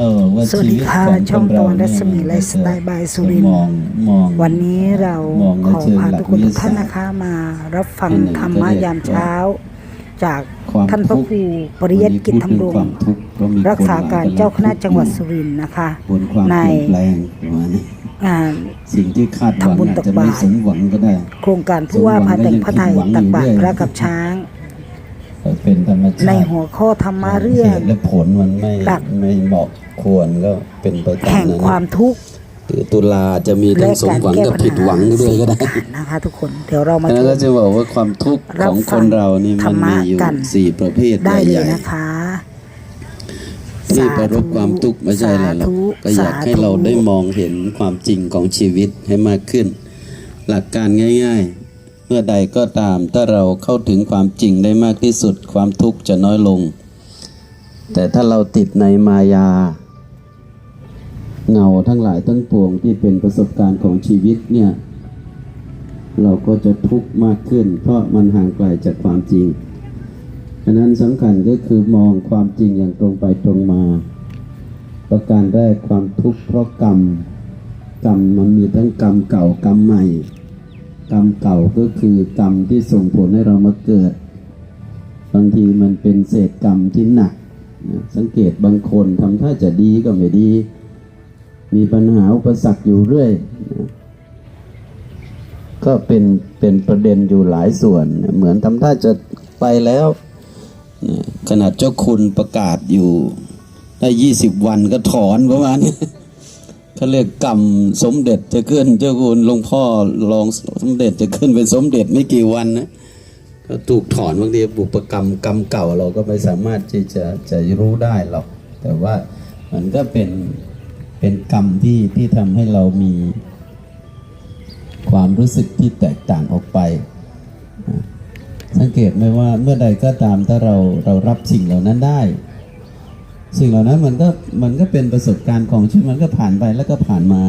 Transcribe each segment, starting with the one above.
เออว่าสวัสชีดีวิตค่ะของคช่องนตะเราวันรัเนี่ยศมีไลฟ์สไตล์บายสุรินทมร์องมองวันนี้เรามองในขอเชิงพาหลักทุกคนทุกท่านวิทยาศาสตร์นะคะมารับฟังอันหนึ่งธรรมะจะเรียกยามเช้า จากความท่านพระทุกข์ครูปริยัติกิจธรรมรงวันนี้พูดถึงความทุกข์เพราะมีรักษาการคนหลายเจ้าคณะกำลังจังหวัดทุกข์สุรินทร์นะคะบนความในเปลี่ยนแปลงประมาณนี้งานสิ่งที่คาดหวังทำบุญอาจตักจะไม่บาตรสมหวังก็ได้ โครงการผู้ว่าพาแต่งพระไทยตักบาตรพระกับช้าง เป็นธรรมชาติในหัวข้อธรรมะเรื่องหตุและผลมันไม่หลักไม่เหมาะควรก็เป็นไปตามแห่งนั้นความทุกข์หรือตุลาจะมีทั้และงสมการหวังแก้กับปัญผิดหวัหางด้วยก็ได้สี่ประการนะคะทุกคนเดี๋ยวเรามาแล้วชก็มจะบอกว่าความทุกข์รัขบองฟัคงนเรานี่ธรมันรมะมีอยู่กันสี่ประเภทได้เลใหญ่ยๆนะคะที่ประรบความทุกข์ไม่ใช่อะไรหรอกสาธุก็อยากให้สาธุเราได้มองเห็นความจริงของชีวิตให้มากขึ้น หลักการง่าย ๆ เมื่อใดก็ตามถ้าเราเข้าถึงความจริงได้มากที่สุดความทุกข์จะน้อยลง แต่ถ้าเราติดในมายา เงาทั้งหลายทั้งปวงที่เป็นประสบการณ์ของชีวิตเนี่ย เราก็จะทุกข์มากขึ้น เพราะมันห่างไกลจากความจริงอันนั้นสำคัญก็คือมองความจริงอย่างตรงไปตรงมา ประการแรกความทุกข์เพราะกรรม กรรมมันมีทั้งกรรมเก่ากรรมใหม่ กรรมเก่าก็คือกรรมที่ส่งผลให้เรามาเกิด บางทีมันเป็นเศษกรรมที่หนักนะสังเกตบางคนทำท่าจะดีก็ไม่ดี มีปัญหาอุปสรรคอยู่เรื่อยนะก็เป็นเป็นประเด็นอยู่หลายส่วนนะเหมือนทำท่าจะไปแล้วนะขนาดเจ้าคุณประกาศอยู่ได้ยี่สิบวันก็ถอนประมาณนี้ เขาเรียกกรรมสมเด็จจะขึ้น เจ้าคุณหลวงพ่อรองสมเด็จจะขึ้นเป็นสมเด็จไม่กี่วันนะก็ถูกถอนบางทีบุปกรรมกรรมเก่าเราก็ไม่สามารถที่จะจะรู้ได้หรอก แต่ว่ามันก็เป็นเป็นกรรมที่ที่ทำให้เรามีความรู้สึกที่แตกต่างออกไป สังเกตไหมว่าเมื่อใดก็ตามถ้าเราเรารับสิ่งเหล่านั้นได้ สิ่งเหล่านั้นมันก็มันก็เป็นประสบการณ์ของชีวิตมันก็ผ่านไปแล้วก็ผ่านมา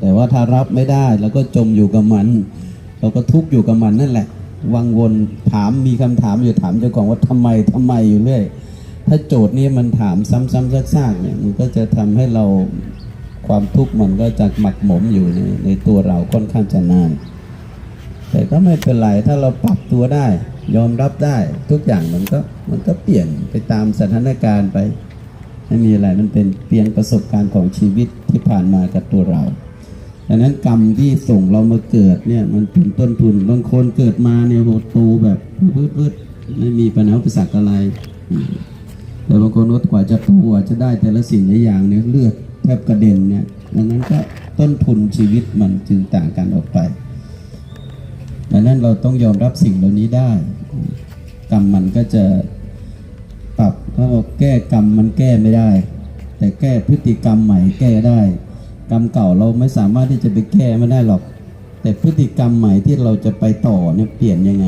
แต่ว่าถ้ารับไม่ได้แล้วก็จมอยู่กับมัน เราก็ทุกข์อยู่กับมันนั่นแหละ วังวนถามมีคำถามอยู่ถามเจ้าของว่าทำไมทำไมอยู่เรื่อย ถ้าโจทย์นี้มันถามซ้ำๆซากๆเนี่ยมันก็จะทำให้เราความทุกข์มันก็จะหมักหมมอยู่ในในตัวเราค่อนข้างจะนาน แต่ก็ไม่เป็นไรถ้าเราปรับตัวได้ ยอมรับได้ทุกอย่างมันก็มันก็เปลี่ยนไปตามสถานการณ์ไปไม่มีอะไรมันเป็นเพียงประสบการณ์ของชีวิตที่ผ่านมากับตัวเราดังนั้นกรรมที่ส่งเรามาเกิดเนี่ยมันเป็นต้นทุนบางคนเกิดมาเนี่ยโหโตแบบพืดๆไม่มีปัญหาอุปสรรคอะไร แต่บางคนกว่าจะโตกว่าจะได้แต่ละสิ่งหลายอย่างเนี่ยเลือดแทบกระเด็นเนี่ยดังนั้นก็ต้นทุนชีวิตมันจึงต่างกันออกไป ดังนั้นเราต้องยอมรับสิ่งเหล่านี้ได้ กรรมมันก็จะปรับเขาบอกแก้กรรมมันแก้ไม่ได้ แต่แก้พฤติกรรมใหม่แก้ได้ กรรมเก่าเราไม่สามารถที่จะไปแก้ไม่ได้หรอก แต่พฤติกรรมใหม่ที่เราจะไปต่อเนี่ยเปลี่ยนยังไง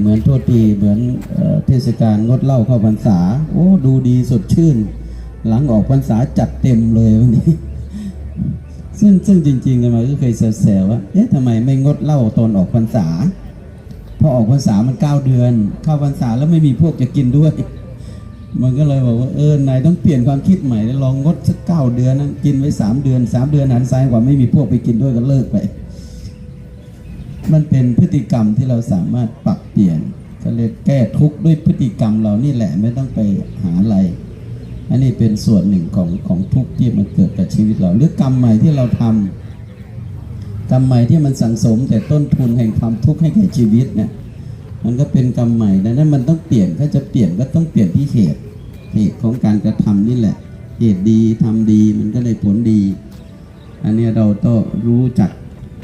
เหมือนโทษทีเหมือนเอ่อเทศกาลงดเหล้าเข้าพรรษา โอ้ดูดีสดชื่น หลังออกพรรษาจัดเต็มเลยวันนี้ ซึ่งซึ่งจริงๆกันมาก็เคยแซวๆว่าเอ๊ะทำไมไม่งดเหล้าตอนออกพรรษาพอออกพรรษามันเก้าเดือน เข้าพรรษาแล้วไม่มีพวกจะกินด้วย มันก็เลยบอกว่าเออนายต้องเปลี่ยนความคิดใหม่แล้วลองงดสักเก้าเดือนนะกินไว้สามเดือนสามเดือนหันซ้ายกว่าไม่มีพวกไปกินด้วยก็เลิกไป มันเป็นพฤติกรรมที่เราสามารถปรับเปลี่ยนก็เลยแก้ทุกข์ด้วยพฤติกรรมเรานี่แหละไม่ต้องไปหาอะไร อันนี้เป็นส่วนหนึ่งของของทุกข์ที่มันเกิดกับชีวิตเราหรือกรรมใหม่ที่เราทำกรรมใหม่ที่มันสังสม แต่ต้นทุนแห่งความทุกข์ให้แก่ชีวิตเนี่ยมันก็เป็นกรรมใหม่ดังนั้นมันต้องเปลี่ยนถ้าจะเปลี่ยนก็ต้องเปลี่ยนที่เหตุเหตุของการกระทำนี่แหละ เหตุดีทำดีมันก็ได้ผลดี อันนี้เราต้องรู้จัก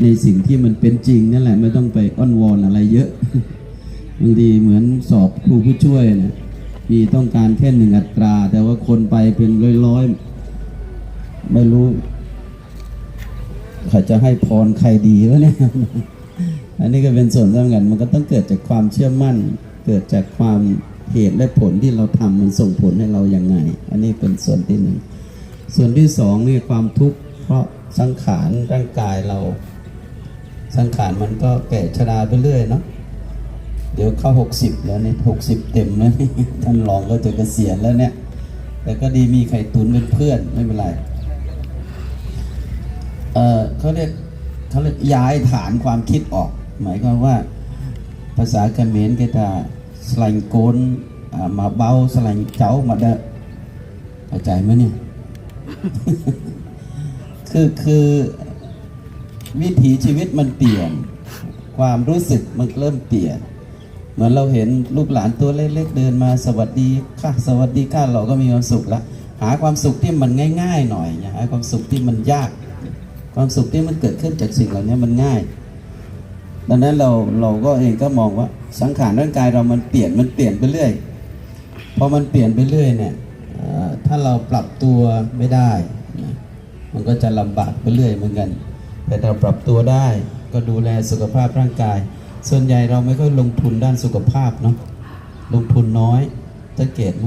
ในสิ่งที่มันเป็นจริงนั่นแหละไม่ต้องไปอ้อนวอนอะไรเยอะบางทีเหมือนสอบครูผู้ช่วยนะ มีต้องการแค่หนึ่งอัตรา แต่ว่าคนไปเป็นร้อยๆ ไม่รู้เขาจะให้พรใครดีวะเนี่ย อันนี้ก็เป็นส่วนสำคัญมันก็ต้องเกิดจากความเชื่อมั่น เกิดจากความเหตุและผลที่เราทำมันส่งผลให้เราอย่างไง อันนี้เป็นส่วนที่หนึ่ง ส่วนที่สองนี่ความทุกข์เพราะสังขารร่างกายเรา สังขารมันก็แก่ชราไปเรื่อยเนาะ เดี๋ยวเข้าหกสิบแล้วเนี่ยหกสิบเต็มแล้วท่านรองก็จะเกษียณแล้วเนี่ย แต่ก็ดีมีไข่ตุนเป็นเพื่อนไม่เป็นไร เออเขาเรียกเขาเรียกย้ายฐานความคิดออก หมายความว่าภาษาเขมรก็จะสลังโกนมาเบาสลังเจ้ามาเดะเข้าใจไหมเนี่ย คือคือวิถีชีวิตมันเปลี่ยน ความรู้สึกมันเริ่มเปลี่ยน เหมือนเราเห็นลูกหลานตัวเล็กๆเดินมาสวัสดีค่ะสวัสดีค่ะเราก็มีความสุขละหาความสุขที่มันง่าย ๆ หน่อยอย่าหาความสุขที่มันยาก ความสุขที่มันเกิดขึ้นจากสิ่งเหล่านี้มันง่าย ดังนั้นเราเราก็เองก็มองว่าสังขารร่างกายเรามันเปลี่ยนมันเปลี่ยนไปเรื่อยพอมันเปลี่ยนไปเรื่อยเนี่ยถ้าเราปรับตัวไม่ได้ มันก็จะลำบากไปเรื่อยเหมือนกัน แต่ถ้าปรับตัวได้ก็ดูแลสุขภาพร่างกาย ส่วนใหญ่เราไม่ค่อยลงทุนด้านสุขภาพเนาะลงทุนน้อยสังเกตไหม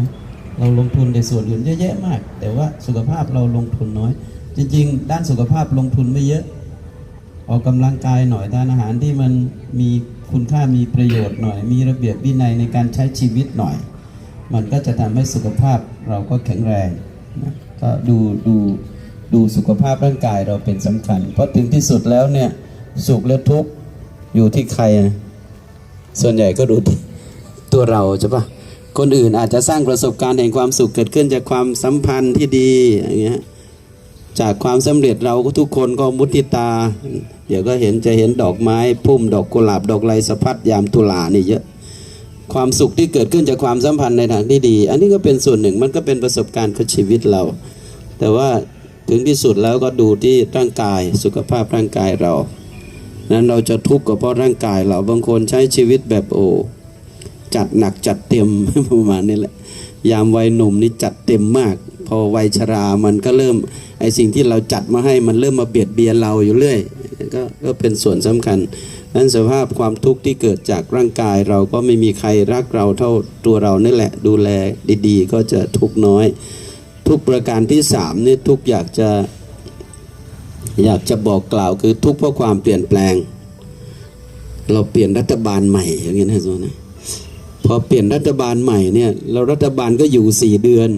เราลงทุนในส่วนอื่นเยอะแยะมาก แต่ว่าสุขภาพเราลงทุนน้อย จริง ๆ ด้านสุขภาพลงทุนไม่เยอะ ออกกำลังกายหน่อยทานอาหารที่มันมีคุณค่ามีประโยชน์หน่อย มีระเบียบวินัยในการใช้ชีวิตหน่อย มันก็จะทำให้สุขภาพเราก็แข็งแรงนะก็ดูดูดูสุขภาพร่างกายเราเป็นสำคัญ เพราะถึงที่สุดแล้วเนี่ยสุขและทุกข์ อยู่ที่ใครนะส่วนใหญ่ก็ดูที่ตัวเราใช่ปะคนอื่นอาจจะสร้างประสบการณ์แห่งความสุขเกิดขึ้นจากความสัมพันธ์ที่ดีอย่างเงี้ยจากความสำเร็จเราก็ทุกคนก็มุติตา เดี๋ยวก็เห็นจะเห็นดอกไม้พุ่มดอกกุหลาบดอกไลสะพัดยามตุลานี่เยอะ ความสุขที่เกิดขึ้นจากความสัมพันธ์ในทางที่ดี อันนี้ก็เป็นส่วนหนึ่งมันก็เป็นประสบการณ์ของชีวิตเรา แต่ว่าถึงที่สุดแล้วก็ดูที่ร่างกายสุขภาพร่างกายเรา นั้นเราจะทุกข์ก็เพราะร่างกายเราบางคนใช้ชีวิตแบบโอ้จัดหนักจัดเต็มประมาณนี้แหละ ยามวัยหนุ่มนี่จัดเต็มมาก พอวัยชรามันก็เริ่มไอสิ่งที่เราจัดมาให้มันเริ่มมาเบียดเบียนเราอยู่เรื่อยก็ก็เป็นส่วนสำคัญนั้นสภาพความทุกข์ที่เกิดจากร่างกายเราก็ไม่มีใครรักเราเท่าตัวเรานี่แหละ ดูแลดีๆ ก็จะทุกข์น้อย ทุกประการที่สามนี่ทุกอยากจะ อยากจะบอกกล่าวคือทุกข์เพราะความเปลี่ยนแปลง เราเปลี่ยนรัฐบาลใหม่อย่างนี้นะสมนะพอเปลี่ยนรัฐบาลใหม่เนี่ยเรารัฐบาลก็อยู่สี่เดือน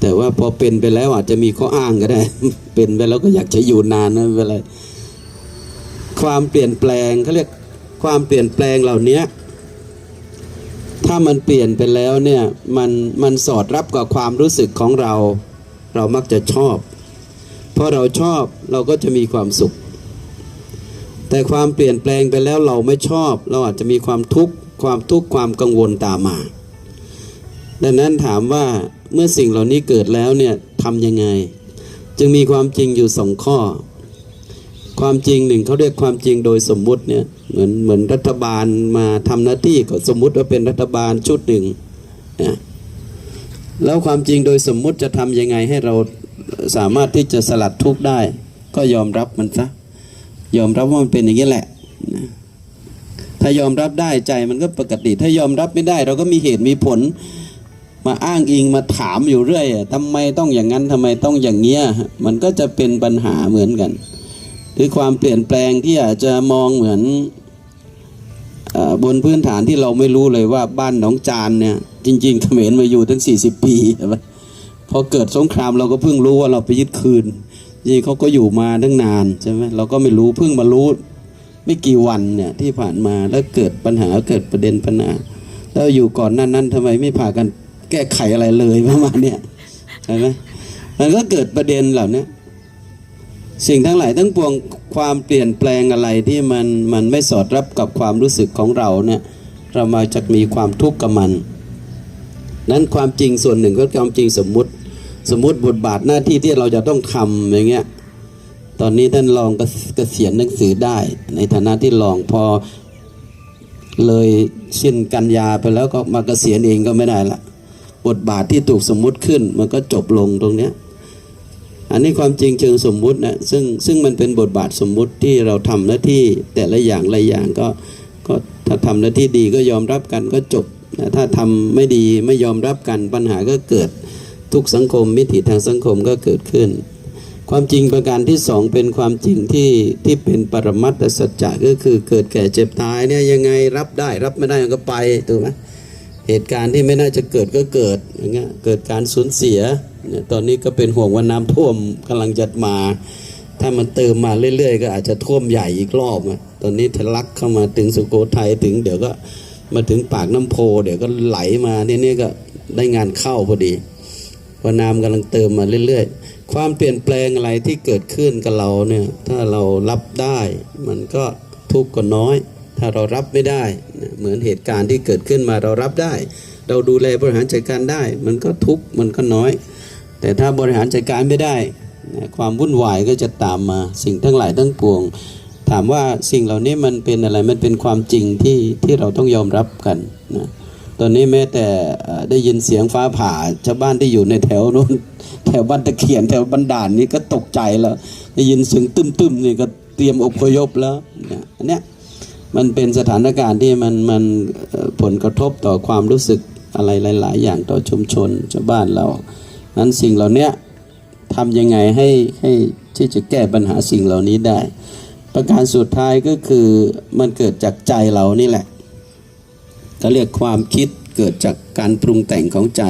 แต่ว่าพอเป็นไปแล้วอาจจะมีข้ออ้างก็ได้ เป็นไปแล้วก็อยากจะอยู่นานนะไม่เป็นไรความเปลี่ยนแปลงเขาเรียกความเปลี่ยนแปลงเหล่านี้ถ้ามันเปลี่ยนไปแล้วเนี่ยมันมันสอดรับกับความรู้สึกของเรา เรามักจะชอบ เพราะเราชอบเราก็จะมีความสุข แต่ความเปลี่ยนแปลงไปแล้วเราไม่ชอบ เราอาจจะมีความทุกข์ความทุกข์ความกังวลตามมา ดังนั้นถามว่าเมื่อสิ่งเหล่านี้เกิดแล้วเนี่ยทำยังไง จึงมีความจริงอยู่สองข้อ ความจริงหนึ่งเขาเรียกความจริงโดยสมมุติเนี่ยเหมือนเหมือนรัฐบาลมาทำหน้าที่ก็สมมุติว่าเป็นรัฐบาลชุดหนึ่งนะแล้วความจริงโดยสมมุติจะทำยังไงให้เรา สามารถที่จะสลัดทุกข์ได้ ก็ยอมรับมันซะยอมรับว่ามันเป็นอย่างนี้แหละถ้ายอมรับได้ใจมันก็ปกติ ถ้ายอมรับไม่ได้ เราก็มีเหตุมีผล มาอ้างอิงมาถามอยู่เรื่อยทำไมต้องอย่างนั้นทำไมต้องอย่างเงี้ยมันก็จะเป็นปัญหาเหมือนกัน หรือความเปลี่ยนแปลงที่อาจจะมองเหมือนอบนพื้นฐานที่เราไม่รู้เลยว่าบ้านหนองจานเนี่ย จริงๆเขมรมาอยู่ตั้ง 40 ปีใช่ไหม อเกิดสงครามเราก็เพิ่งรู้ว่าเราไปยึดคืนจริงๆเขาก็อยู่มาตั้งนานใช่ไหมเราก็ไม่รู้เพิ่งมารู้ไม่กี่วันเนี่ยที่ผ่านมาแล้วเกิดปัญหาเกิดประเด็นปัญหาแล้วอยู่ก่อนนั้นนั้นทำไมไม่พากันแก้ไขอะไรเลยประมาณเนี้ยใช่ไหมมันก็เกิดประเด็นเหล่านี้สิ่งทั้งหลายทั้งปวงความเปลี่ยนแปลงอะไรที่มันมันไม่สอดรับกับความรู้สึกของเราเนี่ยเรามาจะมีความทุกข์กับมัน นั้นความจริงส่วนหนึ่งก็ความจริงสมมุติ สมมุติบทบาทหน้าที่ที่เราจะต้องทำอย่างเงี้ยตอนนี้ท่านรองกเกษียณหนังสือได้ ในฐานะที่รองพอ เลยสิ้นกันยาไปแล้วก็มาเกษียณเองก็ไม่ได้ละบทบาทที่ถูกสมมุติขึ้น มันก็จบลงตรงเนี้ยอันนี้ความจริงเชิงสมมุตินะซึ่งซึ่งมันเป็นบทบาทสมมุติที่เราทำหน้าที่แต่ละอย่างละอย่างก็ก็ถ้าทำหน้าที่ดีก็ยอมรับกันก็จบถ้าทำไม่ดีไม่ยอมรับกันปัญหาก็เกิด ทุกสังคมมิติทางสังคมก็เกิดขึ้น ความจริงประการที่สองเป็นความจริงที่ที่เป็นปรมัตถสัจจะก็คือเกิดแก่เจ็บตายเนี่ยยังไงรับได้รับไม่ได้ก็ไปถูกไหมเหตุการณ์ที่ไม่น่าจะเกิดก็เกิดอย่างเงี้ยเกิดการสูญเสียตอนนี้ก็เป็นห่วงว่าน้ำท่วมกำลังจะมา ถ้ามันเติมมาเรื่อย ๆ ก็อาจจะท่วมใหญ่อีกรอบอะตอนนี้ทะลักเข้ามาถึงสุโขทัยถึงเดี๋ยวก็มาถึงปากน้ำโพ เดี๋ยวก็ไหลมาเนี่ยก็ได้งานเข้าพอดี พราะน้ำกำลังเติมมาเรื่อยๆ ความเปลี่ยนแปลงอะไรที่เกิดขึ้นกับเราเนี่ยถ้าเรารับได้ มันก็ทุกข์ก็น้อย ถ้าเรารับไม่ได้ เหมือนเหตุการณ์ที่เกิดขึ้นมาเรารับได้ เราดูแลบริหารจัดการได้ มันก็ทุกข์มันก็น้อย แต่ถ้าบริหารจัดการไม่ได้ความวุ่นวายก็จะตามมาสิ่งทั้งหลายทั้งปวง ถามว่าสิ่งเหล่านี้มันเป็นอะไรมันเป็นความจริงที่ที่เราต้องยอมรับกันนะ ตอนนี้แม้แต่ได้ยินเสียงฟ้าผ่าชาวบ้านที่อยู่ในแถวนู้นแถวบ้านตะเคียนแถวบันดาลนี่ก็ตกใจแล้ว ได้ยินเสียงตึมๆนี่ก็เตรียมอพยพแล้วเนี่ยอันเนี้ยมันเป็นสถานการณ์ที่มันมันผลกระทบต่อความรู้สึกอะไรหลาย ๆ อย่างต่อชุมชนชาวบ้านเรานั้นสิ่งเหล่านี้ทำยังไงให้ให้ที่จะแก้ปัญหาสิ่งเหล่านี้ได้ ประการสุดท้ายก็คือมันเกิดจากใจเรานี่แหละ ก็เรียกความคิดเกิดจากการปรุงแต่งของใจ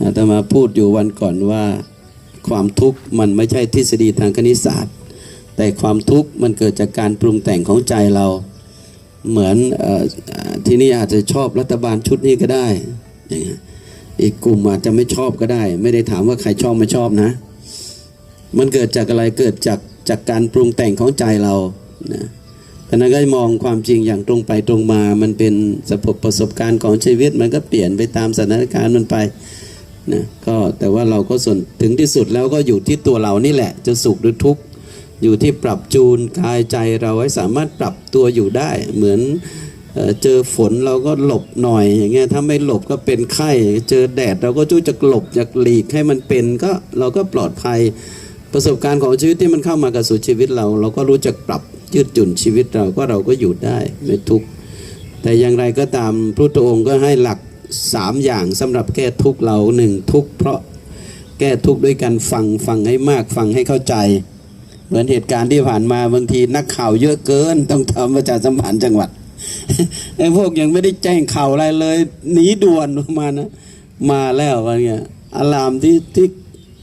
อาตมาพูดอยู่วันก่อนว่า ความทุกข์มันไม่ใช่ทฤษฎีทางคณิตศาสตร์ แต่ความทุกข์มันเกิดจากการปรุงแต่งของใจเรา เหมือนอที่นี่อาจจะชอบรัฐบาลชุดนี้ก็ได้อีกกลุ่มอาจจะไม่ชอบก็ได้ ไม่ได้ถามว่าใครชอบไม่ชอบนะ มันเกิดจากอะไรเกิดจากจากการปรุงแต่งของใจเรานะ ฉะนั้นก็มองความจริงอย่างตรงไปตรงมา มันเป็นสภพประสบการณ์ของชีวิตมันก็เปลี่ยนไปตามสถานการณ์มันไปนะก็แต่ว่าเราก็ส่วนถึงที่สุดแล้วก็อยู่ที่ตัวเรานี่แหละ จะสุขหรือทุกข์อยู่ที่ปรับจูนกายใจเราให้สามารถปรับตัวอยู่ได้ เหมือนเอเจอฝนเราก็หลบหน่อยอย่างเงี้ยถ้าไม่หลบก็เป็นไข้เจอแดดเราก็จู้จะหลบจะหลีกให้มันเป็นก็เราก็ปลอดภัยประสบการณ์ของชีวิตที่มันเข้ามากับสู่ชีวิตเรา เราก็รู้จักปรับ ยืดหยุ่นชีวิตเราก็เราก็อยู่ได้ไม่ทุกข์แต่อย่างไรก็ตามพระพุทธองค์ก็ให้หลักสามอย่างสำหรับแก้ทุกข์เราหนึ่งทุกข์เพราะแก้ทุกข์ด้วยการฟังฟังให้มากฟังให้เข้าใจ เหมือนเหตุการณ์ที่ผ่านมาบางทีนักข่าวเยอะเกิน ต้องทำประชาสัมพันธ์จังหวัดไอ้พวกยังไม่ได้แจ้งข่าวอะไรเลยหนีด่วนออกมานะมาแล้วว่าเงี้ยอารามที่ที่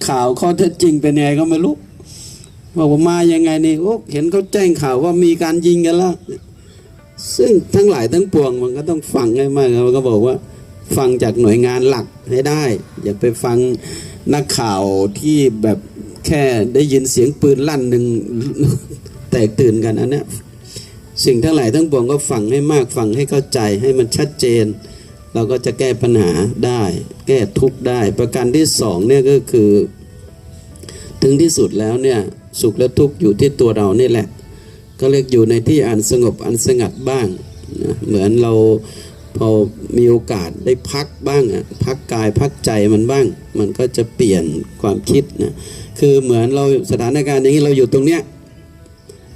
ข่าวข้อเท็จจริงเป็นไงก็ไม่รู้ ว่าผมมายังไงนี่โอ้เห็นเขาแจ้งข่าวว่ามีการยิงกันแล้วซึ่งทั้งหลายทั้งปวงมันก็ต้องฟังให้มากมันก็บอกว่า ฟังจากหน่วยงานหลักให้ได้ อย่าไปฟังนักข่าวที่แบบแค่ได้ยินเสียงปืนลั่นหนึ่งแตกตื่นกันอันเนี้ยสิ่งทั้งหลายทั้งปวงก็ฟังให้มากฟังให้เข้าใจให้มันชัดเจน เราก็จะแก้ปัญหาได้ แก้ทุกข์ได้ ประการที่สองเนี่ยก็คือ ถึงที่สุดแล้วเนี่ย สุขและทุกข์อยู่ที่ตัวเรานี่แหละ ก็เรียกอยู่ในที่อันสงบอันสงัดบ้างนะเหมือนเราพอมีโอกาสได้พักบ้างอะพักกายพักใจมันบ้าง มันก็จะเปลี่ยนความคิดนะคือเหมือนเราสถานการณ์อย่างนี้เราอยู่ตรงเนี้ย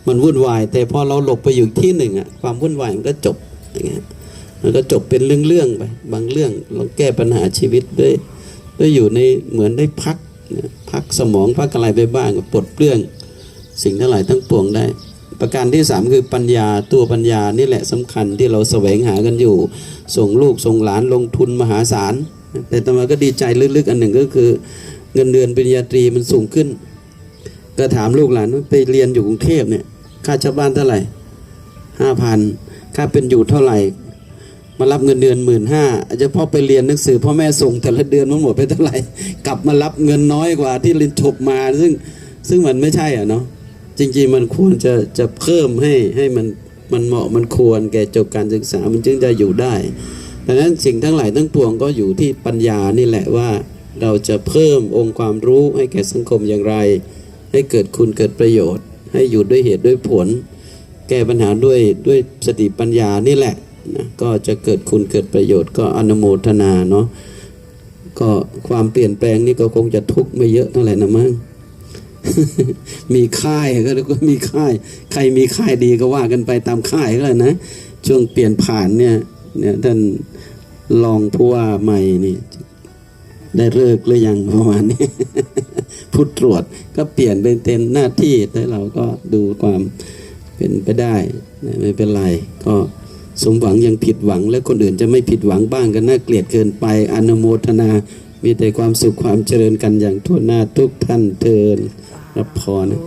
มันวุ่นวาย แต่พอเราหลบไปอยู่ที่หนึ่งอะความวุ่นวายมันก็จบอย่างเงี้ยมันก็จบเป็นเรื่องๆไปบางเรื่องเราแก้ปัญหาชีวิตด้วยด้วยอยู่ในเหมือนได้พัก พักสมองพักอะไรไปบ้างปลดเปลื้องสิ่งทั้งหลายทั้งปวงได้ ประการที่สามคือปัญญาตัวปัญญานี่แหละสำคัญที่เราแสวงหากันอยู่ ส่งลูกส่งหลานลงทุนมหาศาล แต่ต่อมาก็ดีใจลึกๆ อันหนึ่งก็คือ เงินเดือนปริญญาตรีมันสูงขึ้น ก็ถามลูกหลานไปเรียนอยู่กรุงเทพเนี่ยค่าเช่าบ้านเท่าไหร่ห้าพันค่าเป็นอยู่เท่าไหร่ มารับเงินเดือนหมื่นห้าอาจจะพ่อไปเรียนหนังสือพ่อแม่ส่งแต่ละเดือนมันหมดไปเท่าไหร่กลับมารับเงินน้อยกว่าที่เรียนจบมา ซึ่งซึ่งมันไม่ใช่อะเนาะจริงๆมันควรจะจะเพิ่มให้ให้มันมันเหมาะมันควรแก่จบการศึกษามันจึงจะอยู่ได้ดังนั้นสิ่งทั้งหลายทั้งปวงก็อยู่ที่ปัญญานี่แหละว่า เราจะเพิ่มองค์ความรู้ให้แก่สังคมอย่างไร ให้เกิดคุณเกิดประโยชน์ ให้อยู่ด้วยเหตุด้วยผล แก้ปัญหาด้วยด้วยสติปัญญานี่แหละ นะก็จะเกิดคุณเกิดประโยชน์ก็อนุโมทนาเนาะก็ความเปลี่ยนแปลงนี่ก็คงจะทุกข์ไม่เยอะเท่าไหร่นะมั้งมีค่ายก็เรียกว่ามีค่าย ใครมีค่ายดีก็ว่ากันไปตามค่ายก็เลยนะ ช่วงเปลี่ยนผ่านเนี่ยเนี่ยท่านรองผู้ว่าใหม่นี่ได้เลิกหรือยังประมาณนี้ผู้ตรวจก็เปลี่ยนเป็นเต็มหน้าที่แต่เราก็ดูความเป็นไปได้ ไม่เป็นไรก็ สมหวังยังผิดหวัง และคนอื่นจะไม่ผิดหวังบ้างก็น่าเกลียดเกินไปอนุโมทนา มีแต่ความสุขความเจริญกันอย่างทั่วหน้าทุกท่านเทินรับพรนะ